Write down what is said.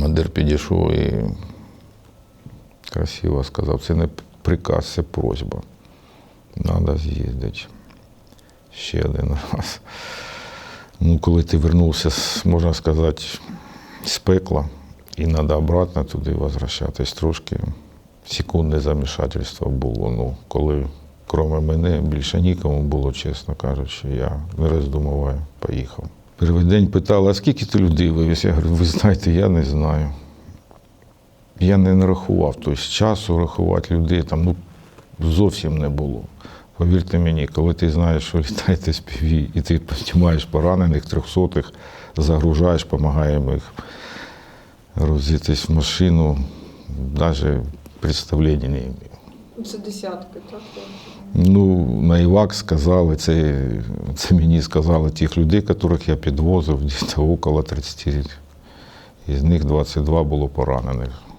Командир підійшов і красиво сказав, це не приказ, це просьба. Треба з'їздити ще один раз. Ну, коли ти вернувся, можна сказати, з пекла, і треба обратно туди возвращатись трошки. Секундне замішательство було. Ну, коли крім мене більше нікому було, чесно кажучи, я не роздумуваю, поїхав. Перший день питали, а скільки ти людей вивіз? Я говорю, ви знаєте, я не знаю. Я не нарахував, тобто часу рахувати людей там ну, зовсім не було. Повірте мені, коли ти знаєш, що літаєте з піві, і ти піднімаєш поранених, трьохсотих, загружаєш, допомагаємо їх розітись в машину, навіть представлення не маю. Це десятки, так? Ну, на ІВАК сказали, це, це мені сказали тих людей, яких я підвозив, десь около 30. Із них 22 було поранених.